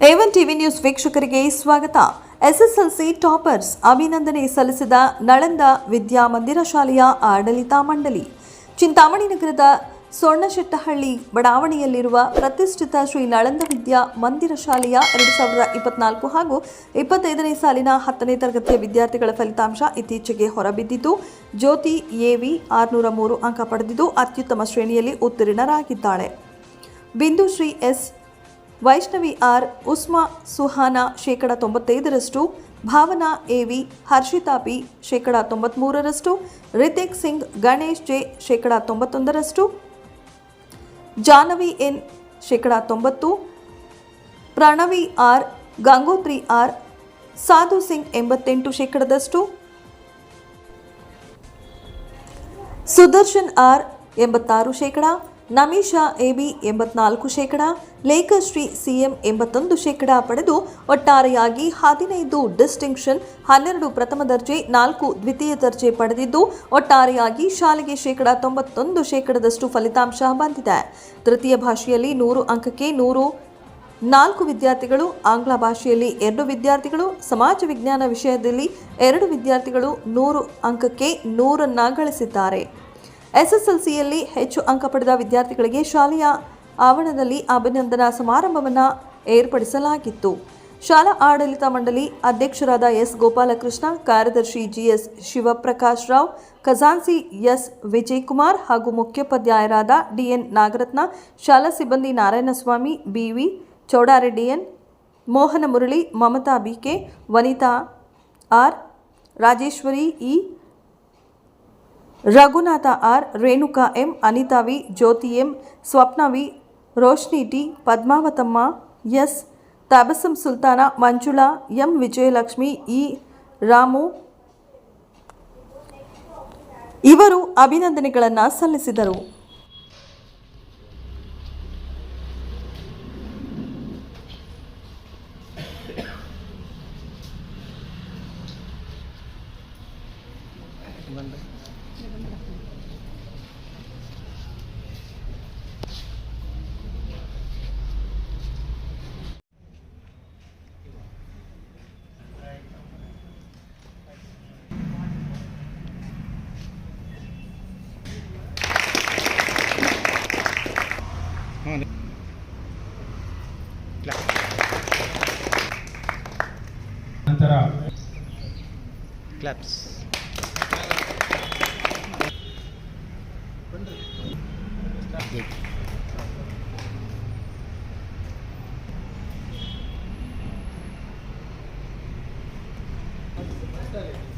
A one TV news ವೀಕ್ಷಕರಿಗೆ ಸ್ವಾಗತ. SSLC toppers ಅಭಿನಂದನೆ ಸಲ್ಲಿಸಿದ ನಳಂದ ವಿದ್ಯಾಮಂದಿರ ಶಾಲೆಯ ಆಡಳಿತ ಮಂಡಳಿ. ಚಿಂತಾಮಣಿ ನಗರದ ಸೊಣ್ಣಶೆಟ್ಟಹಳ್ಳಿ ಬಡಾವಣೆಯಲ್ಲಿರುವ ಪ್ರತಿಷ್ಠಿತ ಶ್ರೀ ನಳಂದ ವಿದ್ಯಾ ಮಂದಿರ ಶಾಲೆಯ ಎರಡು ಸಾವಿರದ ಇಪ್ಪತ್ನಾಲ್ಕು ಹಾಗೂ ಇಪ್ಪತ್ತೈದನೇ ಸಾಲಿನ ಹತ್ತನೇ ತರಗತಿಯ ವಿದ್ಯಾರ್ಥಿಗಳ ಫಲಿತಾಂಶ ಇತ್ತೀಚೆಗೆ ಹೊರಬಿದ್ದಿದ್ದು, ಜ್ಯೋತಿ ಎವಿ ಆರುನೂರ ಮೂರು ಅಂಕ ಪಡೆದಿದ್ದು ಅತ್ಯುತ್ತಮ ಶ್ರೇಣಿಯಲ್ಲಿ ಉತ್ತೀರ್ಣರಾಗಿದ್ದಾಳೆ. ಬಿಂದು ಶ್ರೀ ಎಸ್ ವೈಷ್ಣವಿ ಆರ್ ಉಸ್ಮಾ ಸುಹಾನ ಶೇಕಡ ತೊಂಬತ್ತೈದರಷ್ಟು, ಭಾವನಾ ಎವಿ ಹರ್ಷಿತಾ ಪಿ ಶೇಕಡ ತೊಂಬತ್ಮೂರರಷ್ಟು, ರಿತಿಕ್ ಸಿಂಗ್ ಗಣೇಶ್ ಜೆ ಶೇಕಡ ತೊಂಬತ್ತೊಂದರಷ್ಟು ಜಾನವಿ ಎನ್ ಶೇಕಡ ತೊಂಬತ್ತು, ಪ್ರಣವಿ ಆರ್ ಗಂಗೋತ್ರಿ ಆರ್ ಸಾಧು ಸಿಂಗ್ ಎಂಬತ್ತೆಂಟು ಶೇಕಡದಷ್ಟು, ಸುದರ್ಶನ್ ಆರ್ ಎಂಬತ್ತಾರು ಶೇಕಡ ನಮೀಶಾ ಎಬಿ ಎಂಬತ್ನಾಲ್ಕು ಶೇಕಡ ಲೇಖಶ್ರೀ ಸಿಎಂ ಎಂಬತ್ತೊಂದು ಶೇಕಡ ಪಡೆದು ಒಟ್ಟಾರೆಯಾಗಿ ಹದಿನೈದು ಡಿಸ್ಟಿಂಕ್ಷನ್, ಹನ್ನೆರಡು ಪ್ರಥಮ ದರ್ಜೆ, ನಾಲ್ಕು ದ್ವಿತೀಯ ದರ್ಜೆ ಪಡೆದಿದ್ದು, ಒಟ್ಟಾರೆಯಾಗಿ ಶಾಲೆಗೆ ಶೇಕಡ ತೊಂಬತ್ತೊಂದು ಶೇಕಡದಷ್ಟು ಫಲಿತಾಂಶ ಬಂದಿದೆ. ತೃತೀಯ ಭಾಷೆಯಲ್ಲಿ ನೂರು ಅಂಕಕ್ಕೆ ನೂರು, ನಾಲ್ಕು ವಿದ್ಯಾರ್ಥಿಗಳು, ಆಂಗ್ಲ ಭಾಷೆಯಲ್ಲಿ ಎರಡು ವಿದ್ಯಾರ್ಥಿಗಳು, ಸಮಾಜ ವಿಜ್ಞಾನ ವಿಷಯದಲ್ಲಿ ಎರಡು ವಿದ್ಯಾರ್ಥಿಗಳು ನೂರು ಅಂಕಕ್ಕೆ ನೂರನ್ನ ಗಳಿಸಿದ್ದಾರೆ. ಎಸ್ಎಸ್ಎಲ್ಸಿಯಲ್ಲಿ ಹೆಚ್ಚು ಅಂಕ ಪಡೆದ ವಿದ್ಯಾರ್ಥಿಗಳಿಗೆ ಶಾಲೆಯ ಆವರಣದಲ್ಲಿ ಅಭಿನಂದನಾ ಸಮಾರಂಭವನ್ನು ಏರ್ಪಡಿಸಲಾಗಿತ್ತು. ಶಾಲಾ ಆಡಳಿತ ಮಂಡಳಿ ಅಧ್ಯಕ್ಷರಾದ ಎಸ್. ಗೋಪಾಲಕೃಷ್ಣ, ಕಾರ್ಯದರ್ಶಿ ಜಿಎಸ್. ಶಿವಪ್ರಕಾಶ್ ರಾವ್ ಖಜಾನ್ಸಿ ಎಸ್. ವಿಜಯಕುಮಾರ್ ಹಾಗೂ ಮುಖ್ಯೋಪಾಧ್ಯಾಯರಾದ ಡಿಎನ್. ನಾಗರತ್ನ, ಶಾಲಾ ಸಿಬ್ಬಂದಿ Narayanaswamy, B V ಚೌಡಾರೆಡ್ಡಿಯನ್ Mohana Murali Mamata BK Vanita R. Rajeshwari E. Raghunatha R, Renuka M, Anita V, Jyoti M, Swapna V, Roshni T, Padmavatamma, S, Tabassum Sultana, Manjula, M, Vijayalakshmi, E, Ramu. ಇವರು ಅಭಿನಂದನೆಗಳನ್ನು ಸಲ್ಲಿಸಿದರು. ನಂತರ claps sir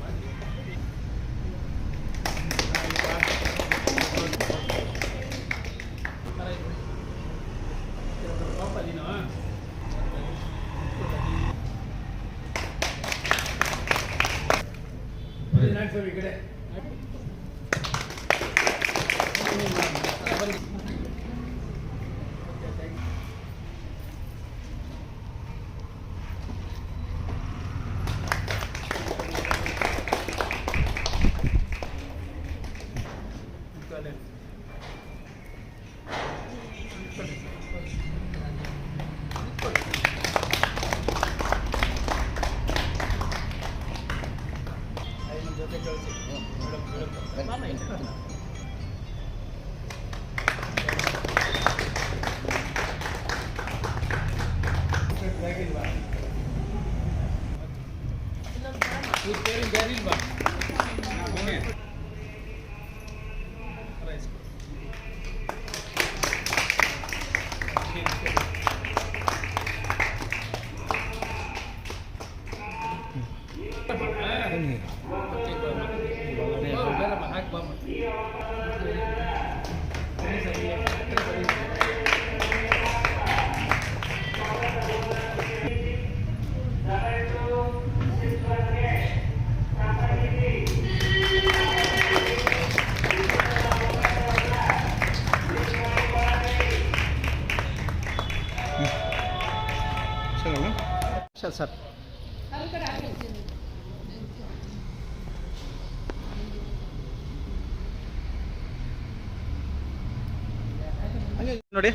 ನೋಡಿ.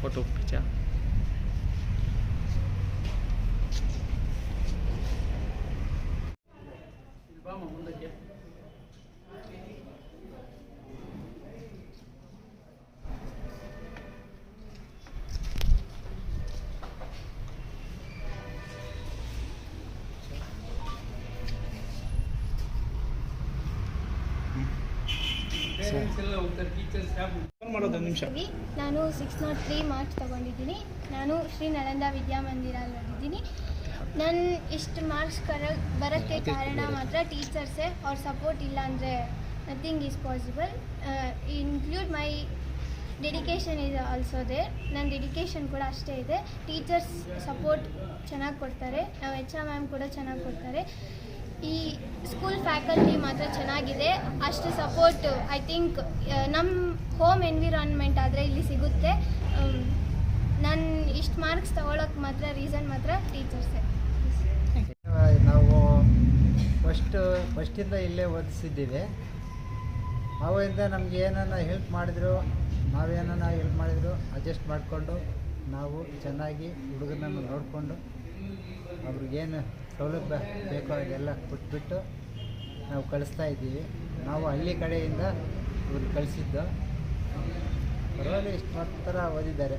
Photo ಪಿಚ್ಚಾ ಮುಂದಕ್ಕೆ. ನಿಮಿಷ. ನಾನು six not three marks ತೊಗೊಂಡಿದ್ದೀನಿ. ನಾನು ಶ್ರೀ ನಳಂದ ವಿದ್ಯಾಮಂದಿರಲ್ಲಿ ಓದಿದ್ದೀನಿ. ನನ್ನ ಇಷ್ಟು ಮಾರ್ಕ್ಸ್ ಕರ ಬರೋಕ್ಕೆ ಕಾರಣ ಮಾತ್ರ ಟೀಚರ್ಸೇ ಅವ್ರ ಸಪೋರ್ಟ್ ಇಲ್ಲ ಅಂದರೆ nothing is possible include my dedication is also there ನನ್ನ ಡೆಡಿಕೇಶನ್ ಕೂಡ ಅಷ್ಟೇ ಇದೆ. ಟೀಚರ್ಸ್ ಸಪೋರ್ಟ್ ಚೆನ್ನಾಗಿ ಕೊಡ್ತಾರೆ. ನಾವು ಎಚ್ ಆರ್ ಮ್ಯಾಮ್ ಕೂಡ ಚೆನ್ನಾಗಿ ಕೊಡ್ತಾರೆ. ಈ ಸ್ಕೂಲ್ ಫ್ಯಾಕಲ್ಟಿ ಮಾತ್ರ ಚೆನ್ನಾಗಿದೆ. ಅಷ್ಟು ಸಪೋರ್ಟ್ ಐ ಥಿಂಕ್ ನಮ್ಮ ಹೋಮ್ ಎನ್ವಿರಾನ್ಮೆಂಟ್ ಆದರೆ ಇಲ್ಲಿ ಸಿಗುತ್ತೆ. ನನ್ನ ಇಷ್ಟು ಮಾರ್ಕ್ಸ್ ತಗೊಳಕ್ಕೆ ಮಾತ್ರ ರೀಸನ್ ಮಾತ್ರ ಟೀಚರ್ಸೇ ನಾವು ಫಸ್ಟ್ ಫಸ್ಟಿಂದ ಇಲ್ಲೇ ಓದಿಸಿದ್ದೀವಿ. ಅವರಿಂದ ನಮ್ಗೆ ಏನನ್ನ ಹೆಲ್ಪ್ ಮಾಡಿದ್ರು, ನಾವೇನನ್ನ ಹೆಲ್ಪ್ ಮಾಡಿದ್ರು ಅಡ್ಜಸ್ಟ್ ಮಾಡಿಕೊಂಡು ನಾವು ಚೆನ್ನಾಗಿ ಹುಡುಗನನ್ನು ನೋಡಿಕೊಂಡು ಅವ್ರಿಗೇನು ಸೌಲಭ್ಯ ಬೇಕೋ ಅದೆಲ್ಲ ಕೊಟ್ಬಿಟ್ಟು ನಾವು ಕಳಿಸ್ತಾ ಇದ್ದೀವಿ. ನಾವು ಹಳ್ಳಿ ಕಡೆಯಿಂದ ಇವ್ರು ಕಳಿಸಿದ್ದು. ಪರವಾಗಿಲ್ಲ ಇಷ್ಟು ಮಾತ್ರ ಓದಿದ್ದಾರೆ.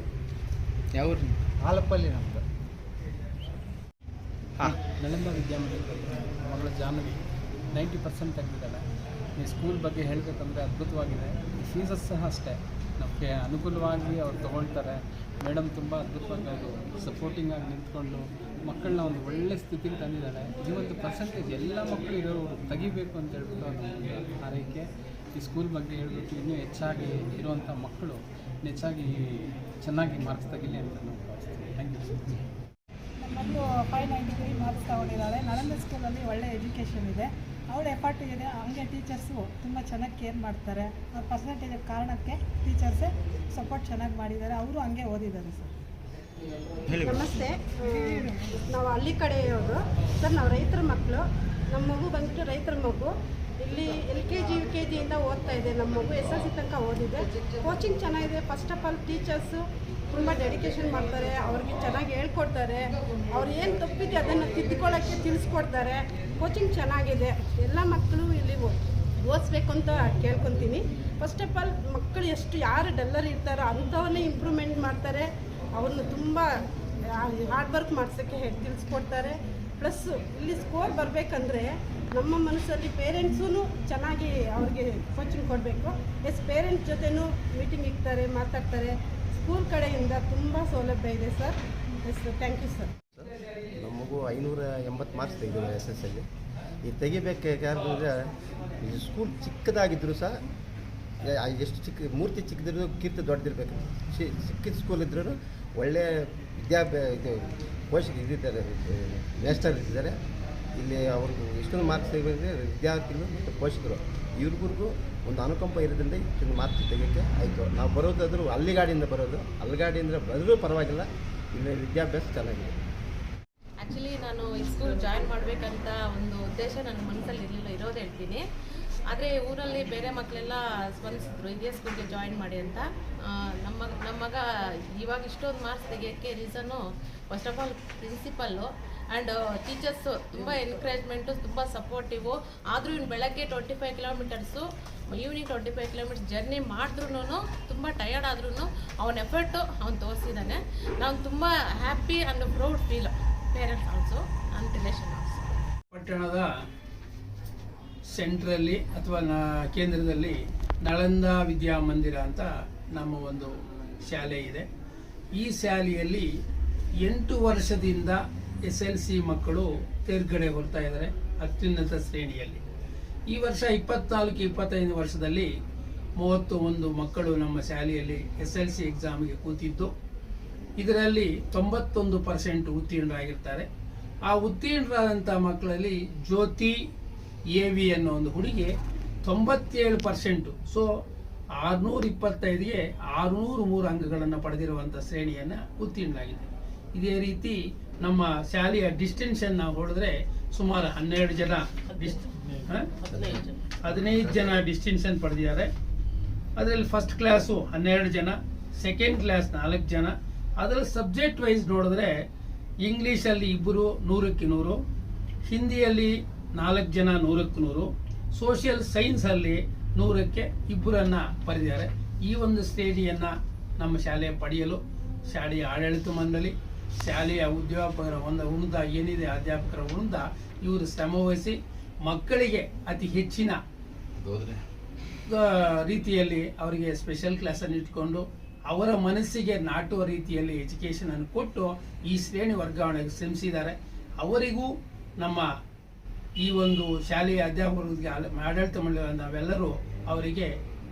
ಯಾವ ಆಲಪ್ಪಲ್ಲಿ ನಮ್ಮದು ಹಾಂ. ನಳಂದ ವಿದ್ಯಾಮಂದಿರ ಮಗಳ ಜಾನ್ವಿ ನೈಂಟಿ ಪರ್ಸೆಂಟ್ ತೆಗೆದಿದ್ದಾಳೆ ಈ ಸ್ಕೂಲ್ ಬಗ್ಗೆ ಹೇಳಬೇಕಂದ್ರೆ ಅದ್ಭುತವಾಗಿದೆ. ಫೀಸಸ್ ಸಹ ಅಷ್ಟೇ. ನಮಗೆ ಅನುಕೂಲವಾಗಿ ಅವ್ರು ತೊಗೊಳ್ತಾರೆ. ಮೇಡಮ್ ತುಂಬ ಅದ್ಭುತವಾಗಿ ಅವರು ಸಪೋರ್ಟಿಂಗ್ ಆಗಿ ನಿಂತ್ಕೊಂಡು ಮಕ್ಕಳನ್ನ ಒಂದು ಒಳ್ಳೆ ಸ್ಥಿತಿಗೆ ತಂದಿದ್ದಾರೆ. ಇವತ್ತು ಪರ್ಸೆಂಟೇಜ್ ಎಲ್ಲ ಮಕ್ಕಳು ಇರೋರು ತೆಗಿಬೇಕು ಅಂತ ಹೇಳ್ಬಿಟ್ಟು ಒಂದು ಹಾರೈಕೆ. ಈ ಸ್ಕೂಲ್ ಬಗ್ಗೆ ಹೇಳ್ಬಿಟ್ಟು ಇನ್ನೂ ಹೆಚ್ಚಾಗಿ ಇರುವಂಥ ಮಕ್ಕಳು ಹೆಚ್ಚಾಗಿ ಚೆನ್ನಾಗಿ ಮಾರ್ಕ್ಸ್ ತೆಗಿಲಿ ಅಂತ ನಾವು thank you five ninety three marks ತಗೊಂಡಿದ್ದಾಳೆ Nalanda ಸ್ಕೂಲಲ್ಲಿ ಒಳ್ಳೆ ಎಜುಕೇಷನ್ ಇದೆ. ಅವಳ ಎಫರ್ಟ್ ಇದೆ. ಹಂಗೆ ಟೀಚರ್ಸು ತುಂಬ ಚೆನ್ನಾಗಿ ಕೇರ್ ಮಾಡ್ತಾರೆ. ಆ ಪರ್ಸೆಂಟೇಜ್ ಕಾರಣಕ್ಕೆ ಟೀಚರ್ಸೇ ಸಪೋರ್ಟ್ ಚೆನ್ನಾಗಿ ಮಾಡಿದ್ದಾರೆ. ಅವರು ಹಂಗೆ ಓದಿದ್ದಾರೆ ಸರ್. ನಮಸ್ತೆ. ನಾವು ಹಳ್ಳಿ ಕಡೆಯವರು ಸರ್, ನಾವು ರೈತರ ಮಕ್ಕಳು ನಮ್ಮ ಮಗು ಬಂದ್ಬಿಟ್ಟು ರೈತರ ಮಗು. ಇಲ್ಲಿ L K G, U K ಜಿಯಿಂದ ಓದ್ತಾ ಇದೆ. ನಮ್ಮ ಮಗು ಎಸ್ ಎಲ್ ಸಿ ತನಕ ಓದಿದೆ. ಕೋಚಿಂಗ್ ಚೆನ್ನಾಗಿದೆ. ಫಸ್ಟ್ ಆಫ್ ಆಲ್ ಟೀಚರ್ಸು ತುಂಬ ಡೆಡಿಕೇಶನ್ ಮಾಡ್ತಾರೆ. ಅವ್ರಿಗೆ ಚೆನ್ನಾಗಿ ಹೇಳ್ಕೊಡ್ತಾರೆ. ಅವ್ರು ಏನು ತಪ್ಪಿದೆ ಅದನ್ನು ತಿದ್ದುಕೊಳ್ಳೋಕ್ಕೆ ತಿಳಿಸ್ಕೊಡ್ತಾರೆ. ಕೋಚಿಂಗ್ ಚೆನ್ನಾಗಿದೆ. ಎಲ್ಲ ಮಕ್ಕಳು ಇಲ್ಲಿ ಓದಿಸ್ಬೇಕು ಅಂತ ಕೇಳ್ಕೊತೀನಿ. ಫಸ್ಟ್ ಆಫ್ ಆಲ್ ಮಕ್ಕಳು ಎಷ್ಟು ಯಾರು ಡಲ್ಲರ್ ಇರ್ತಾರೋ ಅಂಥವನ್ನೇ ಇಂಪ್ರೂವ್ಮೆಂಟ್ ಮಾಡ್ತಾರೆ. ಅವ್ರನ್ನ ತುಂಬ ಹಾರ್ಡ್ ವರ್ಕ್ ಮಾಡ್ಸೋಕ್ಕೆ ತಿಳಿಸ್ಕೊಡ್ತಾರೆ. ಪ್ಲಸ್ ಇಲ್ಲಿ ಸ್ಕೋರ್ ಬರಬೇಕಂದ್ರೆ ನಮ್ಮ ಮನಸ್ಸಲ್ಲಿ ಪೇರೆಂಟ್ಸೂ ಚೆನ್ನಾಗಿ ಅವ್ರಿಗೆ ಕೋಚಿಂಗ್ ಕೊಡಬೇಕು. ಎಸ್ ಪೇರೆಂಟ್ಸ್ ಜೊತೆನೂ ಮೀಟಿಂಗ್ ಇಡ್ತಾರೆ, ಮಾತಾಡ್ತಾರೆ. ಸ್ಕೂಲ್ ಕಡೆಯಿಂದ ತುಂಬ ಸೌಲಭ್ಯ ಇದೆ sir yes thank you sir ನಮಗೂ ಮಗು ಐನೂರ ಎಂಬತ್ತು ಮಾರ್ಕ್ಸ್ ತೆಗೆದಿದೆ ಎಸ್ ಎಸ್ ಅಲ್ಲಿ ಈ ತೆಗಿಬೇಕು ಯಾಕಂದರೆ ಈ ಸ್ಕೂಲ್ ಚಿಕ್ಕದಾಗಿದ್ದರೂ ಸಹ ಎಷ್ಟು ಚಿಕ್ಕ, ಮೂರ್ತಿ ಚಿಕ್ಕದಿರೋ ಕೀರ್ತಿ ದೊಡ್ಡದಿರ್ಬೇಕು. ಚಿಕ್ಕ ಸ್ಕೂಲ್ ಇದ್ರೂ ಒಳ್ಳೆಯ ವಿದ್ಯಾಭ್ಯಾಸ ಇದು ಪೋಷಕ ಇದ್ದಿದ್ದಾರೆ ಮೇಸ್ಟರ್ ಇದ್ದಿದ್ದಾರೆ. ಇಲ್ಲಿ ಅವ್ರಿಗೂ ಎಷ್ಟೊಂದು ಮಾರ್ಕ್ಸ್ ತೆಗೆದ್ರೆ ವಿದ್ಯಾರ್ಥಿಗಳು ಮತ್ತು ಪೋಷಕರು. ಇವ್ರಿಗೂ ಒಂದು ಅನುಕಂಪ ಇರೋದ್ರಿಂದ ಇಷ್ಟೊಂದು ಮಾರ್ಕ್ಸ್ ತೆಗಿಯೋಕ್ಕೆ ಆಯಿತು. ನಾವು ಬರೋದಾದರೂ ಹಳ್ಳಿಗಾಡಿಯಿಂದ ಬರೋದು ಹಳ್ಳಿಗಾಡಿಯಿಂದ ಬರೋದು ಪರವಾಗಿಲ್ಲ, ಇಲ್ಲಿ ವಿದ್ಯಾಭ್ಯಾಸ ಚೆನ್ನಾಗಿದೆ. ಆ್ಯಕ್ಚುಲಿ ನಾನು ಈ ಸ್ಕೂಲ್ ಜಾಯಿನ್ ಮಾಡಬೇಕಂತ ಒಂದು ಉದ್ದೇಶ ನನ್ನ ಮನಸ್ಸಲ್ಲಿ ಇರಲಿಲ್ಲ, ಇರೋದು ಹೇಳ್ತೀನಿ. ಆದರೆ ಊರಲ್ಲಿ ಬೇರೆ ಮಕ್ಕಳೆಲ್ಲ ಸ್ಪಂದಿಸಿದ್ರು, ಇದೇ ಸ್ಕೂಲ್ಗೆ ಜಾಯಿನ್ ಮಾಡಿ ಅಂತ. ನಮ್ಮ ನಮ್ಮ ಮಗ ಇವಾಗ ಇಷ್ಟೊಂದು marks ತೆಗಿಯೋಕ್ಕೆ reason first of all principal and teachers ತುಂಬ ಎನ್ಕರೇಜ್ಮೆಂಟು ತುಂಬ ಸಪೋರ್ಟಿವು ಆದರೂ ಇನ್ನು ಬೆಳಗ್ಗೆ twenty five kilometres evening twenty five kilometres journey ಮಾಡಿದ್ರೂ ತುಂಬ ಟಯರ್ಡ್ ಆದ್ರೂ ಅವನ ಎಫರ್ಟು ಅವ್ನು ತೋರಿಸಿದ್ದಾನೆ ನಾವು ತುಂಬ happy and proud feel parents also and relation also ಪಟ್ಟಣದ ಸೆಂಟ್ರಲ್ಲಿ ಅಥವಾ ನಾ ಕೇಂದ್ರದಲ್ಲಿ ನಳಂದ ವಿದ್ಯಾಮಂದಿರ ಅಂತ ನಮ್ಮ ಒಂದು ಶಾಲೆ ಇದೆ. ಈ ಶಾಲೆಯಲ್ಲಿ ಎಂಟು ವರ್ಷದಿಂದ ಎಸ್ ಎಲ್ ಸಿ ಮಕ್ಕಳು ತೇರ್ಗಡೆ ಹೊರ್ತಾ ಇದ್ದಾರೆ ಅತ್ಯುನ್ನತ ಶ್ರೇಣಿಯಲ್ಲಿ. ಈ ವರ್ಷ ಇಪ್ಪತ್ನಾಲ್ಕು, ಇಪ್ಪತ್ತೈದು ವರ್ಷದಲ್ಲಿ ಮೂವತ್ತು ಒಂದು ಮಕ್ಕಳು ನಮ್ಮ ಶಾಲೆಯಲ್ಲಿ ಎಸ್ ಎಲ್ ಸಿ ಎಕ್ಸಾಮ್ಗೆ ಕೂತಿದ್ದು. ಇದರಲ್ಲಿ ತೊಂಬತ್ತೊಂದು ಪರ್ಸೆಂಟ್ ಉತ್ತೀರ್ಣರಾಗಿರ್ತಾರೆ. ಆ ಉತ್ತೀರ್ಣರಾದಂಥ ಮಕ್ಕಳಲ್ಲಿ ಜ್ಯೋತಿ ಎ ವಿ ಅನ್ನೋ ಒಂದು ಹುಡುಗಿ ತೊಂಬತ್ತೇಳು ಪರ್ಸೆಂಟು ಸೊ ಆರುನೂರ ಇಪ್ಪತ್ತೈದಿಗೆ ಆರುನೂರು ಮೂರು ಅಂಕಗಳನ್ನು ಪಡೆದಿರುವಂಥ ಶ್ರೇಣಿಯನ್ನು ಉತ್ತೀರ್ಣಾಗಿದೆ ಇದೇ ರೀತಿ ನಮ್ಮ ಶಾಲೆಯ ಡಿಸ್ಟೆನ್ಷನ್ ನಾವು ಹೊಡೆದ್ರೆ ಸುಮಾರು ಹನ್ನೆರಡು ಜನ ಡಿಸ್ಟ್? ಹದಿನೈದು ಜನ ಡಿಸ್ಟಿನ್ಷನ್ ಪಡೆದಿದ್ದಾರೆ. ಅದರಲ್ಲಿ ಫಸ್ಟ್ ಕ್ಲಾಸು ಹನ್ನೆರಡು ಜನ ಸೆಕೆಂಡ್ ಕ್ಲಾಸ್ ನಾಲ್ಕು ಜನ. ಅದರಲ್ಲಿ ಸಬ್ಜೆಕ್ಟ್ ವೈಸ್ ನೋಡಿದ್ರೆ ಇಂಗ್ಲೀಷಲ್ಲಿ ಇಬ್ಬರು, ನೂರಕ್ಕೆ ನೂರು. ಹಿಂದಿಯಲ್ಲಿ ನಾಲ್ಕು ಜನ ನೂರಕ್ಕೆ ನೂರು. ಸೋಷಿಯಲ್ ಸೈನ್ಸಲ್ಲಿ ನೂರಕ್ಕೆ ಇಬ್ಬರನ್ನ ಪಡೆದಿದ್ದಾರೆ ಈ ಒಂದು ಸ್ಟೇಜಿಯನ್ನ ನಮ್ಮ ಶಾಲೆ ಪಡೆಯಲು ಶಾಲೆಯ ಆಡಳಿತ ಮಂಡಳಿ ಶಾಲೆಯ ಉದ್ಯೋಗಪಕರ ಒಂದು ಉಳಿದ ಏನಿದೆ ಅಧ್ಯಾಪಕರ ಉಳಿದ ಇವರು ಶ್ರಮವಹಿಸಿ ಮಕ್ಕಳಿಗೆ ಅತಿ ಹೆಚ್ಚಿನ ರೀತಿಯಲ್ಲಿ ಅವರಿಗೆ ಸ್ಪೆಷಲ್ ಕ್ಲಾಸನ್ನು ಇಟ್ಕೊಂಡು ಅವರ ಮನಸ್ಸಿಗೆ ನಾಟುವ ರೀತಿಯಲ್ಲಿ ಎಜುಕೇಷನನ್ನು ಕೊಟ್ಟು ಈ ಶ್ರೇಣಿ ವರ್ಗಾವಣೆಗೆ ಶ್ರಮಿಸಿದ್ದಾರೆ. ಅವರಿಗೂ ನಮ್ಮ ಈ ಒಂದು ಶಾಲೆಯ ಅಧ್ಯಾಪಕರಿಗೆ ಆಡಳಿತ ಮಂಡಳಿ ನಾವೆಲ್ಲರೂ ಅವರಿಗೆ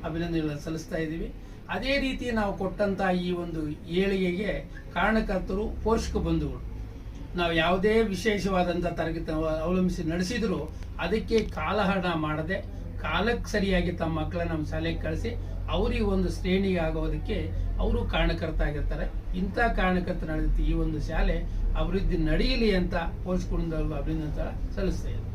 ಅಭಿನಂದನೆಗಳನ್ನು ಸಲ್ಲಿಸ್ತಾ ಇದ್ದೀವಿ. ಅದೇ ರೀತಿ ನಾವು ಕೊಟ್ಟಂತ ಈ ಒಂದು ಏಳಿಗೆಗೆ ಕಾರಣಕರ್ತರು ಪೋಷಕ ಬಂಧುಗಳು. ನಾವು ಯಾವುದೇ ವಿಶೇಷವಾದಂಥ ತರಗತಿ ಅವಲಂಬಿಸಿ ನಡೆಸಿದ್ರು ಅದಕ್ಕೆ ಕಾಲಹರಣ ಮಾಡದೆ ಕಾಲಕ್ಕೆ ಸರಿಯಾಗಿ ತಮ್ಮ ಮಕ್ಕಳನ್ನ ನಮ್ಮ ಶಾಲೆಗೆ ಕಳಿಸಿ ಅವರಿಗೆ ಒಂದು ಶ್ರೇಣಿಗೆ ಆಗೋದಕ್ಕೆ ಅವರು ಕಾರಣಕರ್ತ ಆಗಿರ್ತಾರೆ ಇಂಥ ಕಾರಣಕರ್ತ ನಡೆದ ಈ ಒಂದು ಶಾಲೆ ಅಭಿವೃದ್ಧಿ ನಡೆಯಲಿ ಅಂತ ಪೋಷಕರಿಂದ ಅಭಿನಂದನೆ ಸಲ್ಲಿಸ್ತಾ ಇದ್ದಾರೆ